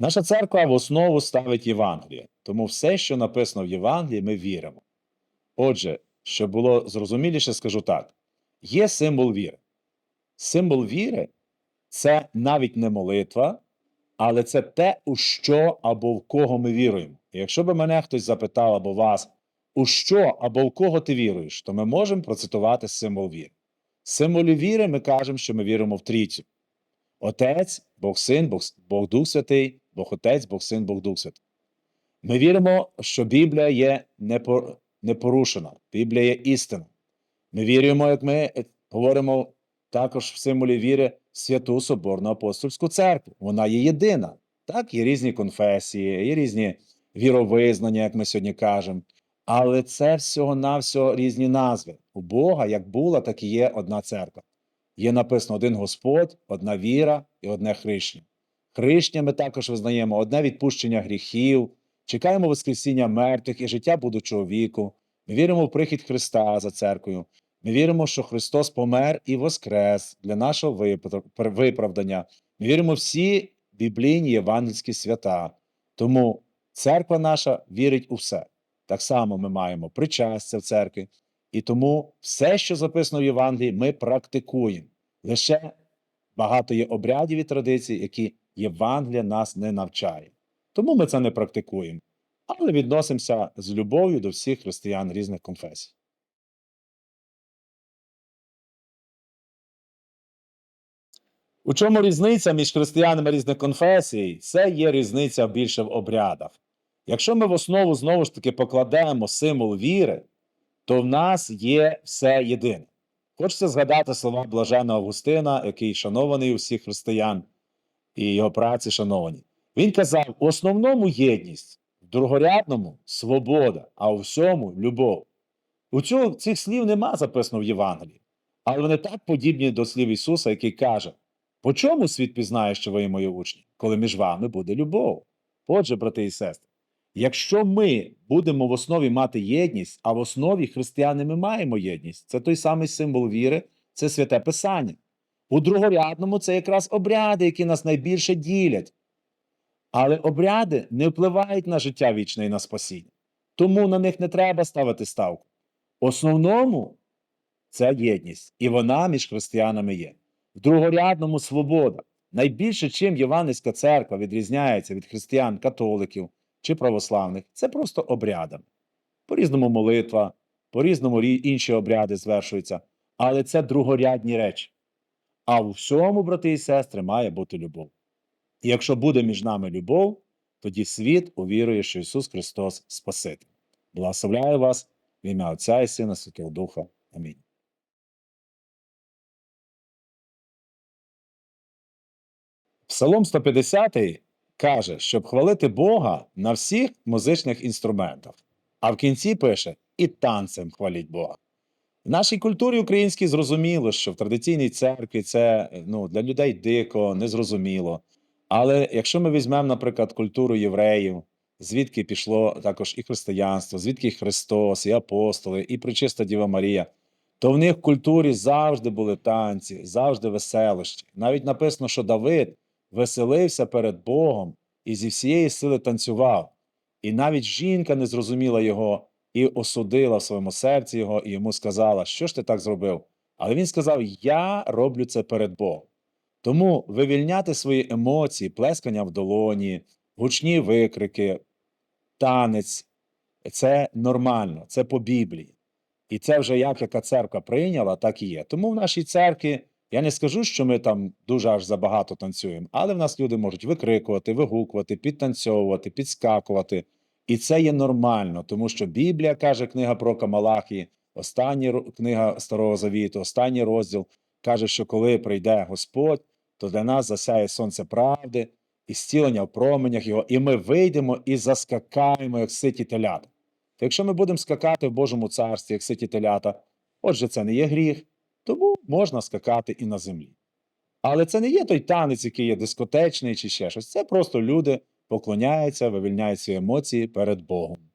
Наша церква в основу ставить Євангеліє, тому все, що написано в Євангелії, ми віримо. Отже, щоб було зрозуміліше, скажу так: є символ віри. Символ віри це навіть не молитва, але це те, у що або в кого ми віруємо. І якщо би мене хтось запитав або вас, у що або в кого ти віруєш, то ми можемо процитувати символ віри. Символі віри ми кажемо, що ми віримо в трійцю. Отець, Бог Син, Бог, Бог Дух Святий, Бог Отець, Бог Син, Бог Дух Святий. Ми віримо, що Біблія є непорушена, Біблія є істина. Ми віримо, як ми е, говоримо також в символі віри Святу Соборну Апостольську церкву. Вона є єдина. Так, є різні конфесії, є різні віровизнання, як ми сьогодні кажемо. Але це всього-навсього різні назви. У Бога як була, так і є одна церква. Є написано один Господь, одна віра і одне хрещення. Хрещення ми також визнаємо одне відпущення гріхів, чекаємо Воскресіння мертвих і життя будучого віку. Ми віримо в прихід Христа за церквою. Ми віримо, що Христос помер і воскрес для нашого виправдання. Ми віримо всі біблійні євангельські свята. Тому церква наша вірить у все. Так само ми маємо причастя в церкві. І тому все, що записано в Євангелії, ми практикуємо. Лише багато є обрядів і традицій, які Євангелія нас не навчає. Тому ми це не практикуємо, але відносимося з любов'ю до всіх християн різних конфесій. У чому різниця між християнами різних конфесій? Це є різниця більше в обрядах. Якщо ми в основу знову ж таки покладемо символ віри, то в нас є все єдине. Хочеться згадати слова блаженого Августина, який шанований у всіх християн, і його праці шановані. Він казав: в основному єдність, в другорядному свобода, а у всьому любов. У цього, цих слів нема записано в Євангелії, але вони так подібні до слів Ісуса, який каже: по чому світ пізнає, що ви мої учні, коли між вами буде любов? Отже, брати і сестри, якщо ми будемо в основі мати єдність, а в основі християни ми маємо єдність, це той самий символ віри, це святе Писання. У другорядному це якраз обряди, які нас найбільше ділять. Але обряди не впливають на життя вічне і на спасіння. Тому на них не треба ставити ставку. Основному це єдність, і вона між християнами є. В другорядному свобода. Найбільше, чим Євангельська церква відрізняється від християн, католиків чи православних, це просто обрядами. По-різному молитва, по-різному інші обряди звершуються, але це другорядні речі. А у всьому, брати і сестри, має бути любов. І якщо буде між нами любов, тоді світ увірує, що Ісус Христос Спаситель. Благословляю вас в ім'я Отця і Сина Святого Духа. Амінь. Псалом 150 каже, щоб хвалити Бога на всіх музичних інструментах. А в кінці пише і танцем хваліть Бога. В нашій культурі українській зрозуміло, що в традиційній церкві це ну, для людей дико, незрозуміло. Але якщо ми візьмемо, наприклад, культуру євреїв, звідки пішло також і християнство, звідки і Христос, і апостоли, і причиста Діва Марія, то в них в культурі завжди були танці, завжди веселощі. Навіть написано, що Давид веселився перед Богом і зі всієї сили танцював. І навіть жінка не зрозуміла його і осудила в своєму серці його, і йому сказала, що ж ти так зробив? Але він сказав: Я роблю це перед Богом. Тому вивільняти свої емоції, плескання в долоні, гучні викрики, танець це нормально, це по Біблії. І це вже як яка церква прийняла, так і є. Тому в нашій церкві я не скажу, що ми там дуже аж забагато танцюємо, але в нас люди можуть викрикувати, вигукувати, підтанцьовувати, підскакувати. І це є нормально, тому що Біблія каже, книга про Камалахії, остання книга Старого Завіту, останній розділ каже, що коли прийде Господь, то для нас засяє сонце правди і зцілення в променях його, і ми вийдемо і заскакаємо, як ситі телята. То якщо ми будемо скакати в Божому царстві, як ситі телята, отже, це не є гріх, тому можна скакати і на землі. Але це не є той танець, який є дискотечний чи ще щось. Це просто люди поклоняються, вивільняє свої емоції перед Богом.